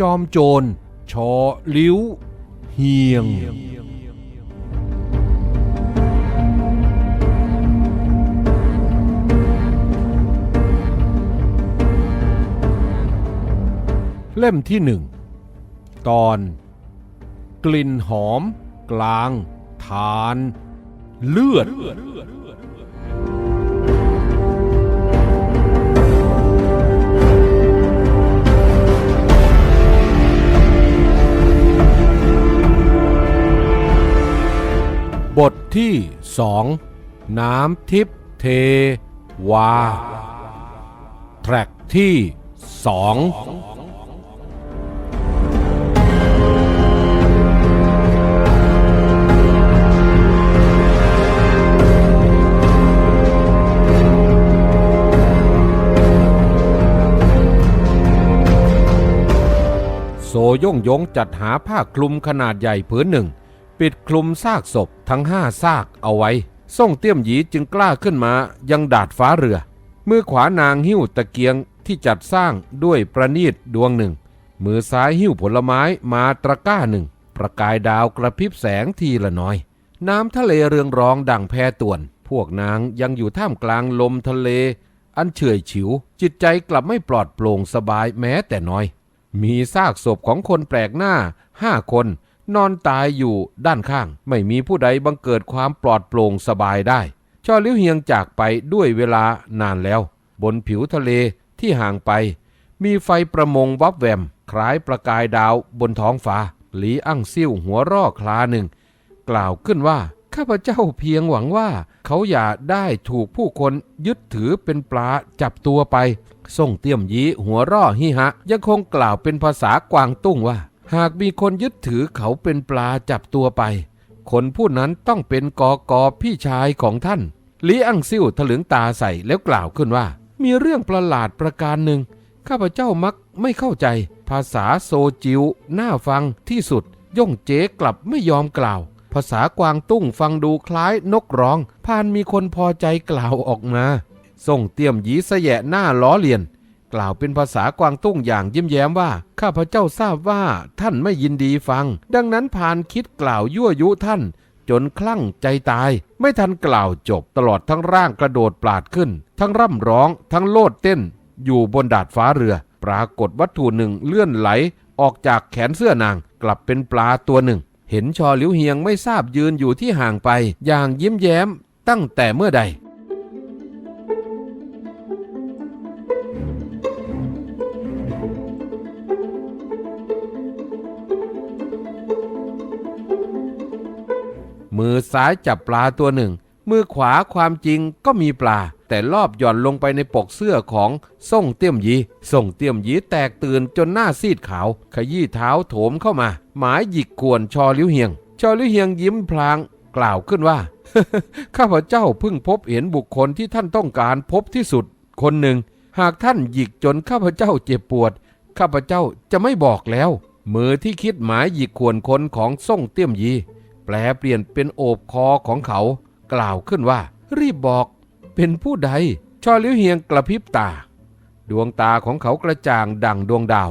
จอมโจรชอลิ้ว เฮียง เล่มที่หนึ่ง ตอน กลิ่นหอม กลางทาน เลือด ที่สองน้ำทิพเทวา แทร็กที่สองโซย่งยงจัดหาผ้าคลุมขนาดใหญ่ผืนหนึ่ง ปิดคลุมซากศพทั้งห้าซากเอาไว้ ส่งเตี้ยมหยีจึงกล้าขึ้นมายังดาดฟ้าเรือ มือขวานางหิ้วตะเกียงที่จัดสร้างด้วยประณีตดวงหนึ่ง มือซ้ายหิ้วผลไม้มาตะกร้าหนึ่ง ประกายดาวกระพริบแสงทีละน้อย น้ำทะเลเรืองรองดั่งแพต่วน พวกนางยังอยู่ท่ามกลางลมทะเล อันเฉื่อยฉิว จิตใจกลับไม่ปลอดโปร่งสบายแม้แต่น้อย มีซากศพของคนแปลกหน้าห้าคน นอนตายอยู่ด้านข้าง ไม่มีผู้ใดบังเกิดความปลอดโปร่งสบายได้ช่อลิ้วเฮียงจากไปด้วยเวลานานแล้ว บนผิวทะเลที่ห่างไป มีไฟประมงวับแวม คล้ายประกายดาวบนท้องฟ้า หลีอั่งซิ่วหัวร่อคลาหนึ่ง กล่าวขึ้นว่า ข้าพเจ้าเพียงหวังว่า เขาอย่าได้ถูกผู้คนยึดถือเป็นปลาจับตัวไป ส่งเตี้ยมยีหัวร่อฮิฮะ ยังคงกล่าวเป็นภาษากวางตุ้งว่า หากมีคนยึดถือเขาเป็นปลาจับตัวไป คนผู้นั้นต้องเป็นกอกอพี่ชายของท่านลีอังซิ่วถลึงตาใส่แล้วกล่าวขึ้นว่า มีเรื่องประหลาดประการหนึ่ง ข้าพเจ้ามักไม่เข้าใจ ภาษาโซจิวน่าฟังที่สุด ย่งเจ๊กลับไม่ยอมกล่าว ภาษากวางตุ้งฟังดูคล้ายนกร้อง พานมีคนพอใจกล่าวออกมาส่งเตียมหยีสแยะหน้าล้อเลียน กล่าวเป็นภาษากวางตุ้งอย่างยิ้มแย้มว่า ข้าพเจ้าทราบว่าท่านไม่ยินดีฟัง ดังนั้นพานคิดกล่าวยั่วยุท่าน จนคลั่งใจตาย ไม่ทันกล่าวจบตลอดทั้งร่างกระโดดปลาดขึ้น ทั้งร่ำร้อง ทั้งโลดเต้น อยู่บนดาดฟ้าเรือ ปรากฏวัตถุหนึ่งเลื่อนไหล ออกจากแขนเสื้อนาง กลับเป็นปลาตัวหนึ่ง เห็นชอหลิวเฮียงไม่ทราบยืนอยู่ที่ห่างไป อย่างยิ้มแย้มตั้งแต่เมื่อใด มือซ้ายจับปลาตัวหนึ่ง มือขวาความจริงก็มีปลา แต่รอบหย่อนลงไปในปกเสื้อของส่งเตี้ยมยีส่งเตี้ยมยีแตกตื่นจนหน้าซีดขาว ขยี้เท้าโถมเข้ามา หมายหยิกขวนชอลิ้วเฮียง ชอลิ้วเฮียงยิ้มพลางกล่าวขึ้นว่า ข้าพเจ้าเพิ่งพบเห็นบุคคลที่ท่านต้องการพบที่สุด คนหนึ่ง หากท่านหยิกจนข้าพเจ้าเจ็บปวด ข้าพเจ้าจะไม่บอกแล้ว มือที่คิดหมายหยิกขวนคนของส่งเตี้ยมยี แปลเปลี่ยนเป็นโอบคอของเขา กล่าวขึ้นว่า รีบบอก เป็นผู้ใดชอลิ้วเฮียงกระพริบตา ดวงตาของเขากระจ่างดั่งดวงดาว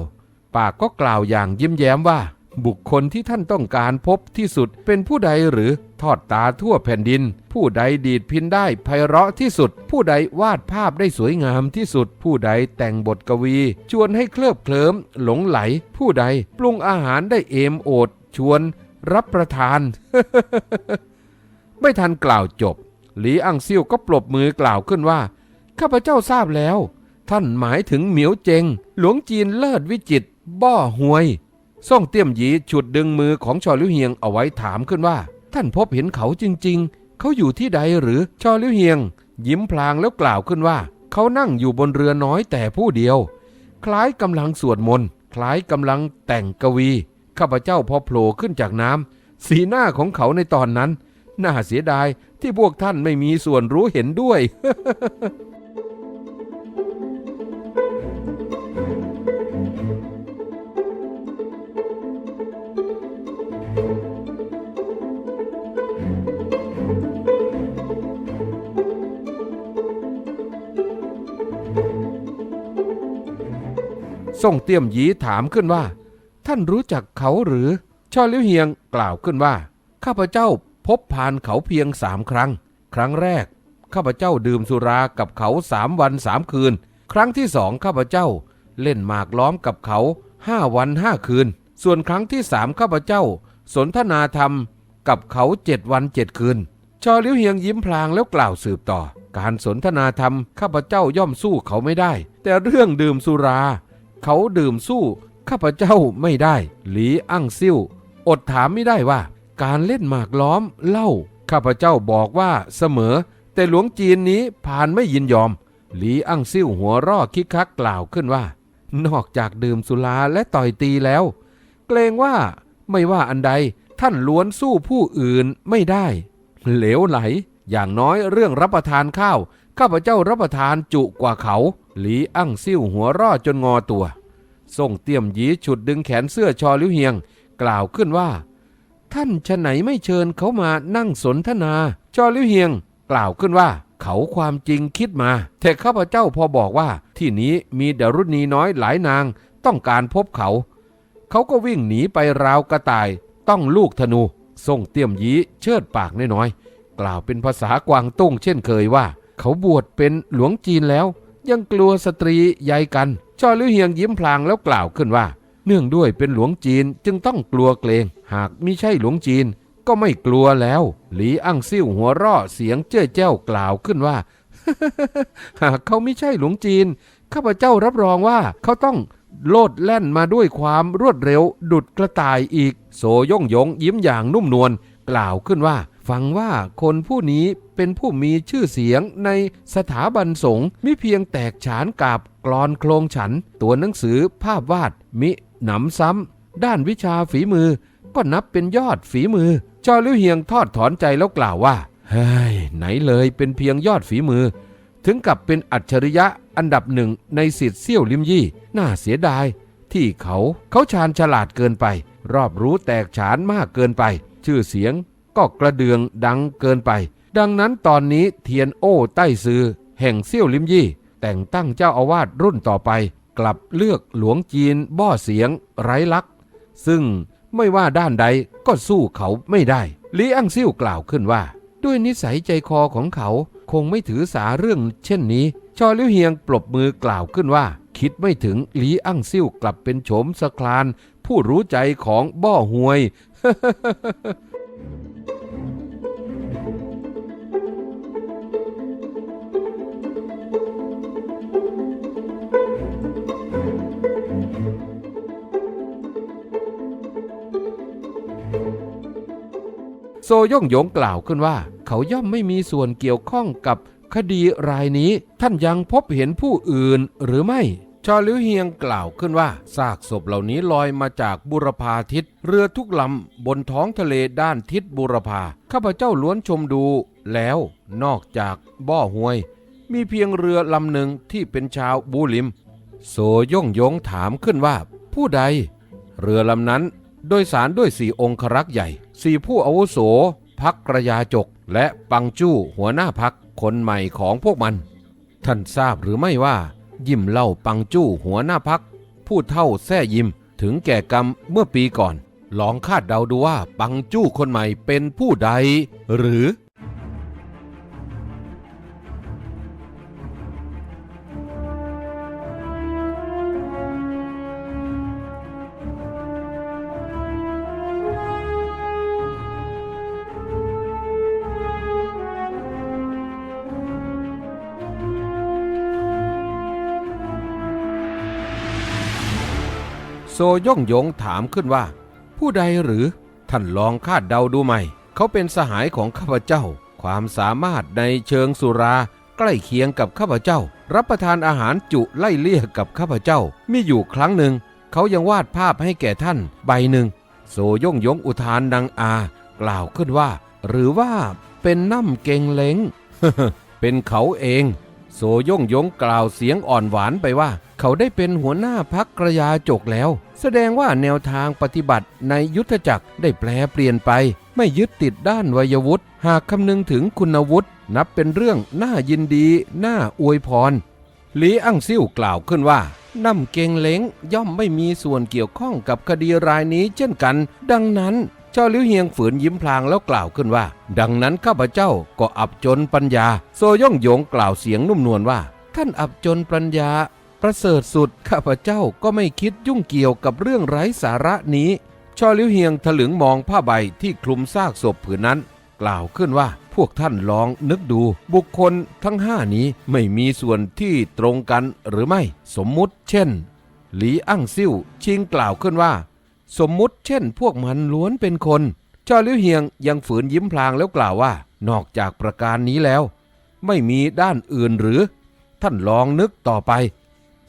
ปากก็กล่าวอย่างยิ้มแย้มว่า บุคคลที่ท่านต้องการพบที่สุดเป็นผู้ใดหรือทอดตาทั่วแผ่นดิน ผู้ใดดีดพินได้ไพเราะที่สุด ผู้ใดวาดภาพได้สวยงามที่สุด ผู้ใดแต่งบทกวี ชวนให้เคลิบเคลิ้มหลงไหล ผู้ใดปรุงอาหารได้เอมโอดชวน รับประทาน ไม่ทันกล่าวจบ หลีอังซิ่วก็ปรบมือกล่าวขึ้นว่า ข้าพเจ้าทราบแล้ว ท่านหมายถึงเหมียวเจง หลวงจีนเลิศวิจิตบ้อหวย ส่งเตี้ยมหยีฉุดดึงมือของชอลิวเฮียงเอาไว้ถามขึ้นว่า ท่านพบเห็นเขาจริง ๆ เขาอยู่ที่ใดหรือชอลิวเฮียง ยิ้มพลางแล้วกล่าวขึ้นว่า เขานั่งอยู่บนเรือน้อยแต่ผู้เดียว คล้ายกำลังสวดมนต์คล้ายกำลังแต่งกวี ข้าพเจ้าพอโผล่ขึ้นจากน้ำสีหน้าของเขาในตอนนั้น น่าเสียดายที่พวกท่านไม่มีส่วนรู้เห็นด้วย ส่งเตี้ยมหยีถามขึ้นว่า ท่านรู้จักเขาหรือ ชอเลี้ยวเฮียงกล่าวขึ้นว่า ข้าพเจ้าพบผ่านเขาเพียงสามครั้ง ครั้งแรก ข้าพเจ้าดื่มสุรากับเขาสามวันสามคืน ครั้งที่สองข้าพเจ้าเล่นหมากล้อมกับเขาห้าวันห้าคืน ส่วนครั้งที่สามข้าพเจ้า สนทนาธรรมกับเขาเจ็ดวันเจ็ดคืน ชอเลี้ยวเฮียงยิ้มพลางแล้วกล่าวสืบต่อ การสนทนาธรรมข้าพเจ้าย่อมสู้เขาไม่ได้ แต่เรื่องดื่มสุรา เขาดื่มสู้ ข้าพเจ้าไม่ได้ หลีอั่งซิ่วอดถามไม่ได้ว่า การเล่นหมากล้อมเล่า ข้าพเจ้าบอกว่าเสมอ แต่หลวงจีนนี้ผ่านไม่ยินยอม หลีอั่งซิ่วหัวร่อคิกคักกล่าวขึ้นว่า นอกจากดื่มสุราและต่อยตีแล้ว เกรงว่าไม่ว่าอันใดท่านล้วนสู้ผู้อื่นไม่ได้ เหลวไหล อย่างน้อยเรื่องรับประทานข้าว ข้าพเจ้ารับประทานจุกว่าเขา หลีอั่งซิ่วหัวร่อจนงอตัว ส่งเตี่ยมหยีฉุดดึงแขนเสื้อชอลิ้วเฮียง กล่าวขึ้นว่า ท่านชะไหนไม่เชิญเขามานั่งสนทนา ชอลิ้วเฮียง กล่าวขึ้นว่า เขาความจริงคิดมา แต่ข้าพเจ้าพอบอกว่า ที่นี้มีดารุณีน้อยหลายนาง ต้องการพบเขา เขาก็วิ่งหนีไปราวกระต่าย ต้องลูกธนูส่งเตี่ยมหยีเชิดปากน้อยๆกล่าวเป็นภาษากวางตุ้งเช่นเคยว่า เขาบวชเป็นหลวงจีนแล้ว ยังกลัวสตรีใยกัน ชอลิ้วเฮียงยิ้มพลางแล้วกล่าวขึ้นว่า เนื่องด้วยเป็นหลวงจีนจึงต้องกลัวเกรง หากมิใช่หลวงจีน ก็ไม่กลัวแล้ว หลีอั่งซิ่วหัวราะเสียงเจ้ยเจ้ากล่าวขึ้นว่า หากเขาไม่ใช่หลวงจีน ข้าพเจ้ารับรองว่าเขาต้องโลดแล่นมาด้วยความรวดเร็ว ดุดกระต่ายอีก โสย่งยงยิ้มอย่างนุ่มนวลกล่าวขึ้นว่า ฟังว่าคนผู้นี้เป็นผู้มีชื่อเสียงในสถาบันสงฆ์มิเพียงแตกฉานกับกรอนโครงฉัน ตัวหนังสือภาพวาดมิหนำซ้ำ ด้านวิชาฝีมือ ก็นับเป็นยอดฝีมือ จอลิ้วเฮียงทอดถอนใจแล้วกล่าวว่าเฮ้ยไหนเลยเป็นเพียงยอดฝีมือ ถึงกับเป็นอัจฉริยะอันดับหนึ่งในสิทธิ์เซี่ยวลิมยี่ น่าเสียดาย ที่เขาเขาชาญฉลาดเกินไป รอบรู้แตกฉานมากเกินไป ชื่อเสียง ก็กระเดืองดังเกินไป ดังนั้นตอนนี้เทียนโอ้ใต้ซือ แห่งเซี่ยวลิมยี่ แต่งตั้งเจ้าอาวาสรุ่นต่อไป กลับเลือกหลวงจีนบ้อเสียง ไร้ลัก ซึ่งไม่ว่าด้านใดก็สู้เขาไม่ได้ลีอังซิ่วกล่าวขึ้นว่า ด้วยนิสัยใจคอของเขาคงไม่ถือสาเรื่องเช่นนี้ ชอลิ้วเฮียงปรบมือกล่าวขึ้นว่า คิดไม่ถึงลีอั้งซิ่วกลับเป็นโฉมสคลาน ผู้รู้ใจของบ้อหวย โซย่งหยงกล่าวขึ้นว่า เขาย่อมไม่มีส่วนเกี่ยวข้องกับคดีรายนี้ท่านยังพบเห็นผู้อื่นหรือไม่ชอลิวเฮียงกล่าวขึ้นว่าซากศพเหล่านี้ลอยมาจากบุรพาทิศเรือทุกลำบนท้องทะเลด้านทิศบุรพาข้าพเจ้าล้วนชมดู แล้วนอกจากบ่อห้วย มีเพียงเรือลำหนึ่งที่เป็นชาวบูลิม โซย่งยงถามขึ้นว่า ผู้ใด เรือลำนั้น โดยสารด้วยสี่องครักษ์ใหญ่สี่ผู้อาวุโสพักกระยาจก และปังจู้หัวหน้าพักคนใหม่ของพวกมัน ท่านทราบหรือไม่ว่า ยิมเล่าปังจู้หัวหน้าพักผู้เท่าแท่ยิมถึงแก่กรรมเมื่อปีก่อน ลองคาดเดาดูว่าปังจู้คนใหม่เป็นผู้ใด หรือ โซย่องยงถามขึ้นว่า ผู้ใดหรือ ท่านลองคาดเดาดูไหม่ เขาเป็นสหายของข้าพเจ้า ความสามารถในเชิงสุรา ใกล้เคียงกับข้าพเจ้า รับประทานอาหารจุไล่เลี่ยกับข้าพเจ้า มีอยู่ครั้งหนึ่ง เขายังวาดภาพให้แก่ท่านใบหนึ่ง โซย่องยงอุทานดังอา กล่าวขึ้นว่า หรือว่าเป็นน้ำเกงเล้งเป็นเขาเอง โซย่งยงกล่าวเสียงอ่อนหวานไปว่า เขาได้เป็นหัวหน้าพักกระยาจกแล้ว แสดงว่าแนวทางปฏิบัติในยุทธจักรได้แปลเปลี่ยนไป ไม่ยึดติดด้านวัยวุฒิหากคำนึงถึงคุณวุฒินับเป็นเรื่องน่ายินดีน่าอวยพรลีอั่งซิ่วกล่าวขึ้นว่าน้ำเกงเล้งย่อมไม่มีส่วนเกี่ยวข้องกับคดีรายนี้เช่นกัน ดังนั้น เจ้าลิวเฮียงฝืนยิ้มพลางแล้วกล่าวขึ้นว่า ดังนั้นข้าพเจ้าก็อับจนปัญญา โซย่องโยงกล่าวเสียงนุ่มนวลว่า ท่านอับจนปัญญา ประเสริฐสุดข้าพเจ้าก็ไม่คิดยุ่งเกี่ยวกับเรื่องไร้สาระนี้ชอลิวเฮียงถลึงมองผ้าใบที่คลุมซากศพผืนนั้น กล่าวขึ้นว่าพวกท่านลองนึกดู บุคคลทั้งห้านี้ไม่มีส่วนที่ตรงกันหรือไม่ สมมุติ เช่น หลีอั่งซิ่วชิงกล่าวขึ้นว่า สมมุติเช่นพวกมันล้วนเป็นคนชอลิวเฮียงยังฝืนยิ้มพลางแล้วกล่าวว่า นอกจากประการนี้แล้ว ไม่มีด้านอื่นหรือ ท่านลองนึกต่อไป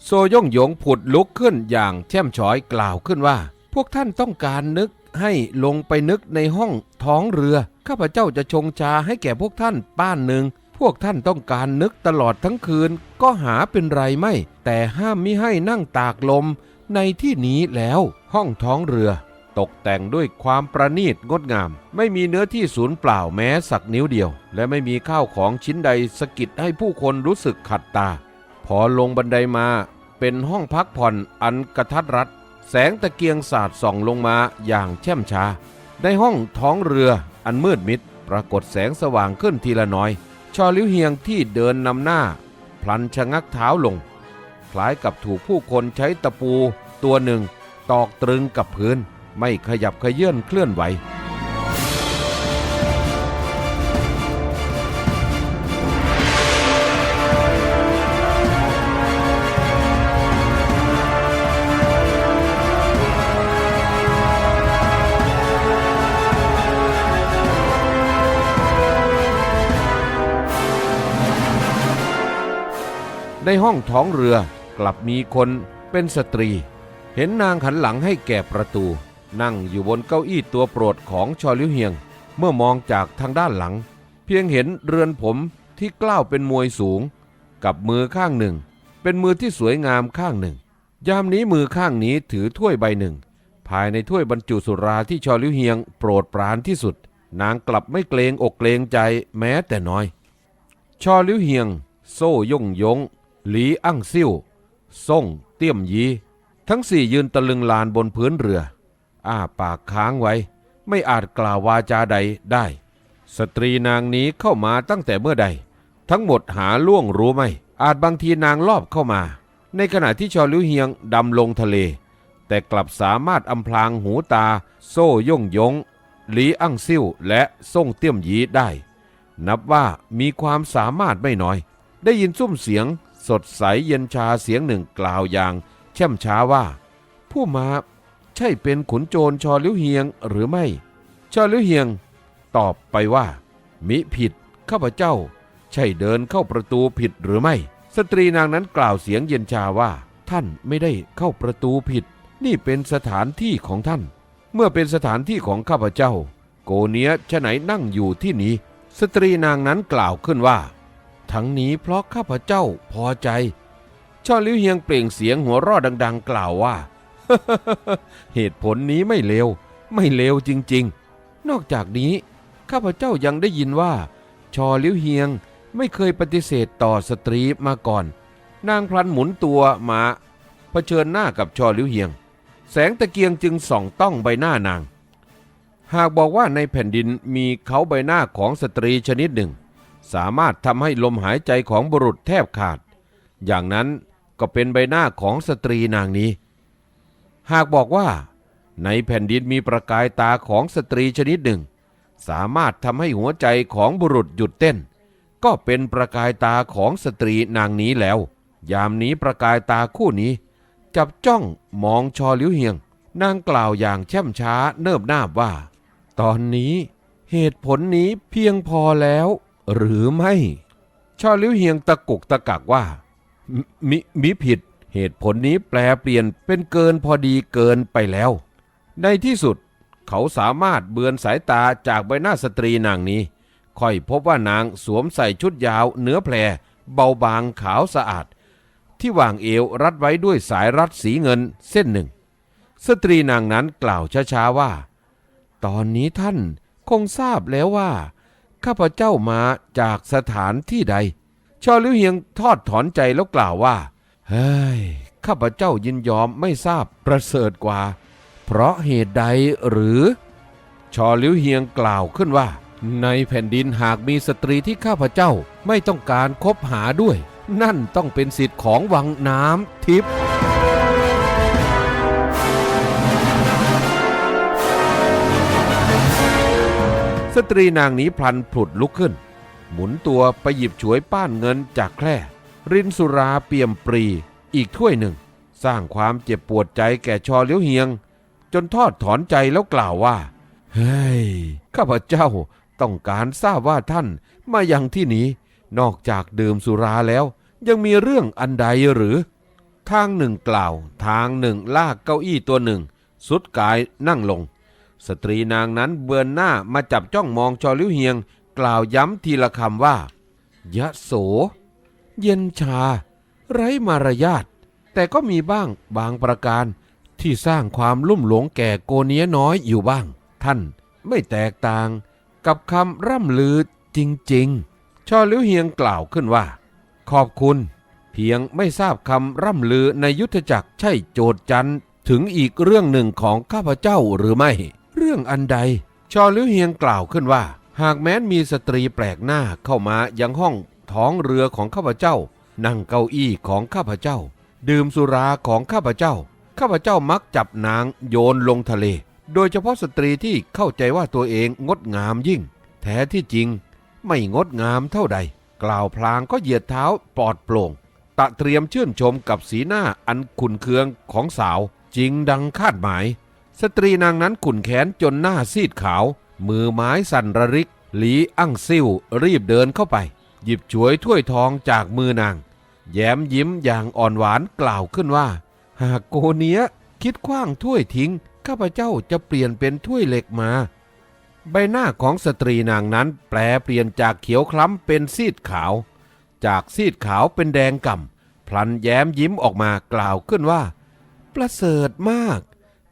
โซย่งหยงผุดลุกขึ้นอย่างแช่มช้อยกล่าวขึ้นว่า พวกท่านต้องการนึกให้ลงไปนึกในห้องท้องเรือ ข้าพเจ้าจะชงชาให้แก่พวกท่านป้านหนึ่งพวกท่านต้องการนึกตลอดทั้งคืนก็หาเป็นไรไม่ แต่ห้ามมิให้นั่งตากลม ในที่นี้แล้วห้องท้องเรือ ตกแต่งด้วยความประณีตงดงาม ไม่มีเนื้อที่ศูนย์เปล่าแม้สักนิ้วเดียว และไม่มีข้าวของชิ้นใดสะกิดให้ผู้คนรู้สึกขัดตา พอลงบันไดมาเป็นห้องพักผ่อนอันกระทัดรัด แสงตะเกียงสาดส่องลงมาอย่างแช่มช้า ในห้องท้องเรืออันมืดมิด ปรากฏแสงสว่างขึ้นทีละน้อย ชอลิวเฮียงที่เดินนำหน้า พลันชะงักเท้าลง ล้ายกับถูกผู้คนใช้ตะปู ตัวหนึ่ง ตอกตรึงกับพื้น ไม่ขยับขยื่นเคลื่อนไหวในห้องท้องเรือ กลับมีคนเป็นสตรี เห็นนางหันหลังให้แก่ประตู นั่งอยู่บนเก้าอี้ตัวโปรดของชอลิวเฮียง เมื่อมองจากทางด้านหลัง เพียงเห็นเรือนผมที่กล้าวเป็นมวยสูง กับมือข้างหนึ่ง เป็นมือที่สวยงามข้างหนึ่ง ยามนี้มือข้างนี้ถือถ้วยใบหนึ่ง ภายในถ้วยบรรจุสุราที่ชอลิวเฮียง โปรดปรานที่สุด นางกลับไม่เกรงอกเกรงใจแม้แต่น้อย ชอลิวเฮียง โซ่ย่งยง หลีอั่งซิ่ว ซ่ง เตี้ยมยี ทั้งสี่ยืนตะลึงลานบนพื้นเรือ อ้าปากค้างไว้ ไม่อาจกล่าววาจาใดได้ สตรีนางนี้เข้ามาตั้งแต่เมื่อใด ทั้งหมดหาล่วงรู้ไหมอาจบางทีนางลอบเข้ามา ในขณะที่ชอลิวเฮียงดำลงทะเล แต่กลับสามารถอำพรางหูตา โซ่ย่งยงหลีอั่งซิ่วและซ่งเตี้ยมยีได้ นับว่ามีความสามารถไม่น้อย ได้ยินซุ้มเสียง สดใสเย็นชาเสียงหนึ่งกล่าวอย่างแช่มช้าว่า ผู้มาใช่เป็นขุนโจรชอลิวเฮียงหรือไม่ ชอลิวเฮียง ตอบไปว่า มิผิดข้าพเจ้า ใช่เดินเข้าประตูผิดหรือไม่ สตรีนางนั้นกล่าวเสียงเย็นชาว่า ท่านไม่ได้เข้าประตูผิด นี่เป็นสถานที่ของท่าน เมื่อเป็นสถานที่ของข้าพเจ้า โกเนียฉะไหนนั่งอยู่ที่นี้ สตรีนางนั้นกล่าวขึ้นว่า ทั้งนี้เพราะข้าพเจ้าพอใจช่อลิวเฮียงเปล่งเสียงหัวเรอดดัง ๆ กล่าวว่า เหตุผลนี้ไม่เลวไม่เลวจริง ๆ นอกจากนี้ ข้าพเจ้ายังได้ยินว่า ชอลิวเฮียงไม่เคยปฏิเสธต่อสตรีมาก่อน นางพลันหมุนตัวมาเผชิญหน้ากับชอลิวเฮียง แสงตะเกียงจึงส่องต้องใบหน้านาง หากบอกว่าในแผ่นดินมีเขาใบหน้าของสตรีชนิดหนึ่ง สามารถทำให้ลมหายใจของบุรุษแทบขาด อย่างนั้นก็เป็นใบหน้าของสตรีนางนี้ หากบอกว่า ในแผ่นดินมีประกายตาของสตรีชนิดหนึ่ง สามารถทำให้หัวใจของบุรุษหยุดเต้น ก็เป็นประกายตาของสตรีนางนี้แล้ว ยามนี้ประกายตาคู่นี้ จับจ้องมองชอลิวเฮียง นางกล่าวอย่างแช่มช้าเนิบนาบว่า ตอนนี้เหตุผลนี้เพียงพอแล้ว หรือไม่ชอลิวเฮียงตะกุกตะกักว่า มิมิผิด เหตุผลนี้แปลเปลี่ยนเป็นเกินพอดีเกินไปแล้ว ในที่สุดเขาสามารถเบือนสายตาจากใบหน้าสตรีนางนี้ ค่อยพบว่านางสวมใส่ชุดยาวเนื้อแพรเบาบางขาวสะอาด ที่วางเอวรัดไว้ด้วยสายรัดสีเงินเส้นหนึ่ง สตรีนางนั้นกล่าวช้าๆว่า ตอนนี้ท่านคงทราบแล้วว่า ข้าพเจ้ามาจากสถานที่ใด ชอลิวเฮียงทอดถอนใจแล้วกล่าวว่า เฮ้ย ข้าพเจ้ายินยอมไม่ทราบประเสริฐกว่า เพราะเหตุใดหรือ ชอลิวเฮียงกล่าวขึ้นว่า ในแผ่นดินหากมีสตรีที่ข้าพเจ้าไม่ต้องการคบหาด้วย นั่นต้องเป็นสิทธิ์ของวังน้ำทิพย์ สตรีนางนี้พลันผุดลุกขึ้น หมุนตัวไปหยิบฉวยป้านเงินจากแคร่ รินสุราเปี่ยมปรีอีกถ้วยหนึ่ง สร้างความเจ็บปวดใจแก่ชอเลี้ยวเฮียง จนทอดถอนใจแล้วกล่าวว่า เฮ้ย ข้าพเจ้าต้องการทราบว่าท่านมายังที่นี้ นอกจากดื่มสุราแล้ว ยังมีเรื่องอันใดหรือ ทางหนึ่งกล่าว ทางหนึ่งลากเก้าอี้ตัวหนึ่ง สุดกายนั่งลง สตรีนางนั้นเบือนหน้ามาจับจ้องมองจอลิ้วเฮียง กล่าวย้ำทีละคำว่า ยะโส เย็นชา ไร้มารยาทแต่ก็มีบ้างบางประการที่สร้างความลุ่มหลงแก่โกเนียน้อยอยู่บ้าง ท่านไม่แตกต่างกับคำร่ำลือจริงๆ ชอลิ้วเฮียงกล่าวขึ้นว่า ขอบคุณ เพียงไม่ทราบคำร่ำลือในยุทธจักรใช่โจทย์จันถึงอีกเรื่องหนึ่งของข้าพเจ้าหรือไม่ เรื่องอันใด ชอลิวเฮียงกล่าวขึ้นว่า หากแม้นมีสตรีแปลกหน้าเข้ามายังห้องท้องเรือของข้าพเจ้า นั่งเก้าอี้ของข้าพเจ้า ดื่มสุราของข้าพเจ้า ข้าพเจ้ามักจับนางโยนลงทะเล โดยเฉพาะสตรีที่เข้าใจว่าตัวเองงดงามยิ่ง แท้ที่จริง ไม่งดงามเท่าใด กล่าวพลางก็เหยียดเท้าปลอดโปร่งตะเตรียมชื่นชมกับสีหน้าอันขุนเคืองของสาวจริงดังคาดหมาย สตรีนางนั้นขุนแขนจนหน้าซีดขาว มือไม้สั่นระริก หลีอั้งซิ่วรีบเดินเข้าไป หยิบฉวยถ้วยทองจากมือนาง แย้มยิ้มอย่างอ่อนหวานกล่าวขึ้นว่า หากโกเนียคิดคว้างถ้วยทิ้ง ข้าพเจ้าจะเปลี่ยนเป็นถ้วยเหล็กมา ใบหน้าของสตรีนางนั้นแปลเปลี่ยนจากเขียวคล้ำเป็นซีดขาว จากซีดขาวเป็นแดงก่ำพลันแย้มยิ้มออกมากล่าวขึ้นว่า ประเสริฐมาก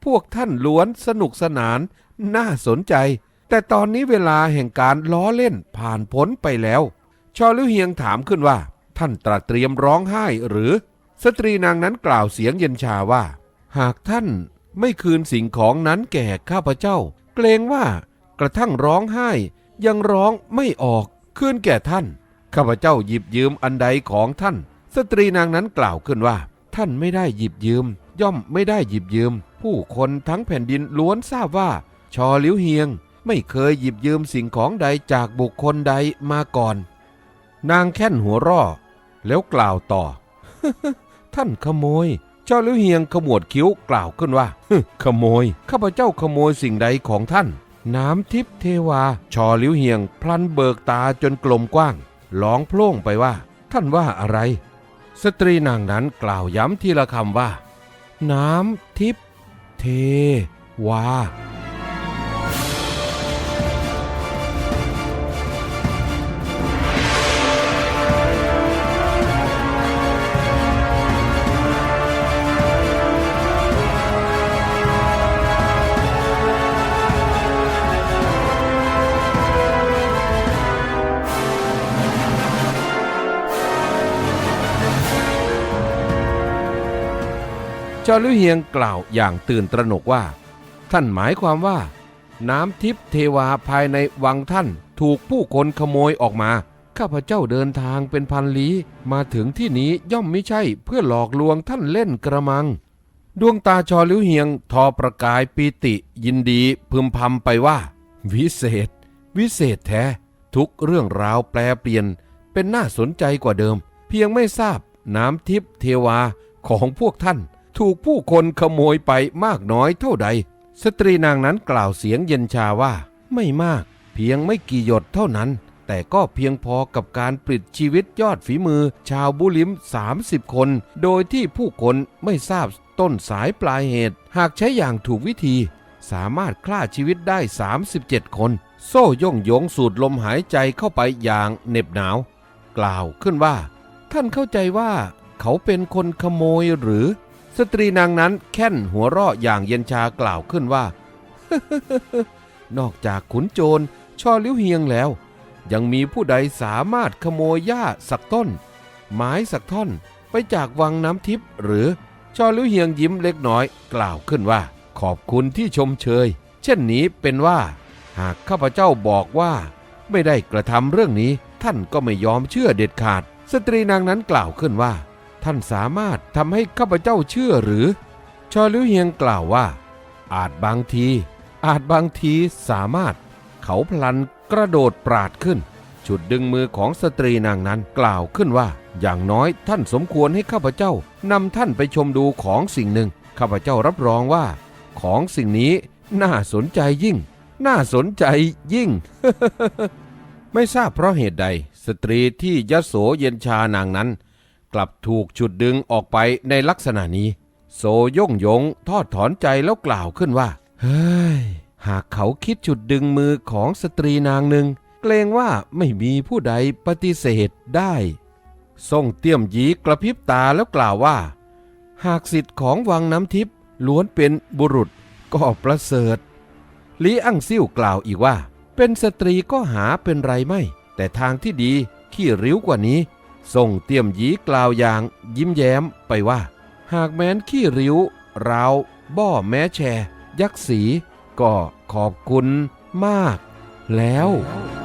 พวกท่านล้วนสนุกสนาน น่าสนใจ แต่ตอนนี้เวลาแห่งการล้อเล่นผ่านพ้นไปแล้ว ชอลิวเฮียงถามขึ้นว่า ท่านตรัสเตรียมร้องไห้หรือ สตรีนางนั้นกล่าวเสียงเย็นชาว่า หากท่านไม่คืนสิ่งของนั้นแก่ข้าพเจ้า เกรงว่ากระทั่งร้องไห้ ยังร้องไม่ออกคืนแก่ท่าน ข้าพเจ้าหยิบยืมอันใดของท่าน สตรีนางนั้นกล่าวขึ้นว่า ท่านไม่ได้หยิบยืม ย่อมไม่ได้หยิบยืม ผู้คนทั้งแผ่นดินล้วนทราบว่า ชอลิ้วเฮียง ไม่เคยหยิบยืมสิ่งของใดจากบุคคลใดมาก่อน นางแค่นหัวร่อ แล้วกล่าวต่อ ท่านขโมยเจ้าลิวเฮียงขมวดคิ้วกล่าวขึ้นว่าขโมยข้าพเจ้าขโมยสิ่งใดของท่าน น้ำทิพเทวา ชอลิวเฮียง พลันเบิกตาจนกลมกว้างร้องโพล่งไปว่า ท่านว่าอะไร สตรีนางนั้นกล่าวย้ำทีละคำว่า น้ำทิพเทวา จอลุเฮียงกล่าวอย่างตื่นตระหนกว่า ท่านหมายความว่า น้ำทิพย์เทวาภายในวังท่านถูกผู้คนขโมยออกมา ข้าพเจ้าเดินทางเป็นพันลี้มาถึงที่นี้ย่อมไม่ใช่เพื่อหลอกลวงท่านเล่นกระมัง ดวงตาชอลิวเฮียงทอประกายปีติยินดีพึมพำไปว่า วิเศษ วิเศษแท้ ทุกเรื่องราวแปลเปลี่ยนเป็นน่าสนใจกว่าเดิม เพียงไม่ทราบน้ำทิพย์เทวาของพวกท่าน ถูกผู้คนขโมยไปมากน้อยเท่าใด สตรีนางนั้นกล่าวเสียงเย็นชาว่า ไม่มาก เพียงไม่กี่หยดเท่านั้น แต่ก็เพียงพอกับการปลิดชีวิตยอดฝีมือ ชาวบุลิม 30 คน โดยที่ผู้คนไม่ทราบต้นสายปลายเหตุ หากใช้อย่างถูกวิธี สามารถฆ่าชีวิตได้ 37 คน โซ่ย่งยงสูดลมหายใจเข้าไปอย่างเหน็บหนาว กล่าวขึ้นว่า ท่านเข้าใจว่าเขาเป็นคนขโมยหรือ สตรีนางนั้นแค่นหัวเราะอย่างเย็นชากล่าวขึ้นว่า นอกจากขุนโจรช่อลิ้วเฮียงแล้ว ยังมีผู้ใดสามารถขโมยหญ้าสักต้น ไม้สักท่อนไปจากวังน้ำทิพย์หรือชอลิ้วเฮียงยิ้มเล็กน้อยกล่าวขึ้นว่า ขอบคุณที่ชมเชย เช่นนี้เป็นว่า หากข้าพเจ้าบอกว่า ไม่ได้กระทำเรื่องนี้ ท่านก็ไม่ยอมเชื่อเด็ดขาด สตรีนางนั้นกล่าวขึ้นว่า ท่านสามารถทำให้ข้าพเจ้าเชื่อหรือ ชอลิวเฮียงกล่าวว่า อาจบางที อาจบางทีสามารถ เขาพลันกระโดดปราดขึ้น ฉุดดึงมือของสตรีนางนั้นกล่าวขึ้นว่า อย่างน้อยท่านสมควรให้ข้าพเจ้านำท่านไปชมดูของสิ่งหนึ่ง ข้าพเจ้ารับรองว่า ของสิ่งนี้น่าสนใจยิ่ง น่าสนใจยิ่ง ไม่ทราบเพราะเหตุใด สตรีที่ยโสเย็นชานางนั้น กลับถูกฉุดดึงออกไปในลักษณะนี้ โซย่งยงทอดถอนใจแล้วกล่าวขึ้นว่า เฮ้ย หากเขาคิดฉุดดึงมือของสตรีนางหนึ่ง เกรงว่าไม่มีผู้ใดปฏิเสธได้ส่งเตี้ยมยีกระพริบตาแล้วกล่าวว่า หากสิทธิ์ของวังน้ำทิพย์ล้วนเป็นบุรุษก็ประเสริฐลีอั้งซิ่วกล่าวอีกว่า เป็นสตรีก็หาเป็นไรไม่ แต่ทางที่ดีขี้ริ้วกว่านี้ ส่งเตี้ยมหยีกล่าวอย่างยิ้มแย้มไปว่า หากแม้นขี้ริ้วราวบ่อแม้แชยักษ์สีก็ขอบคุณมากแล้วแล้ว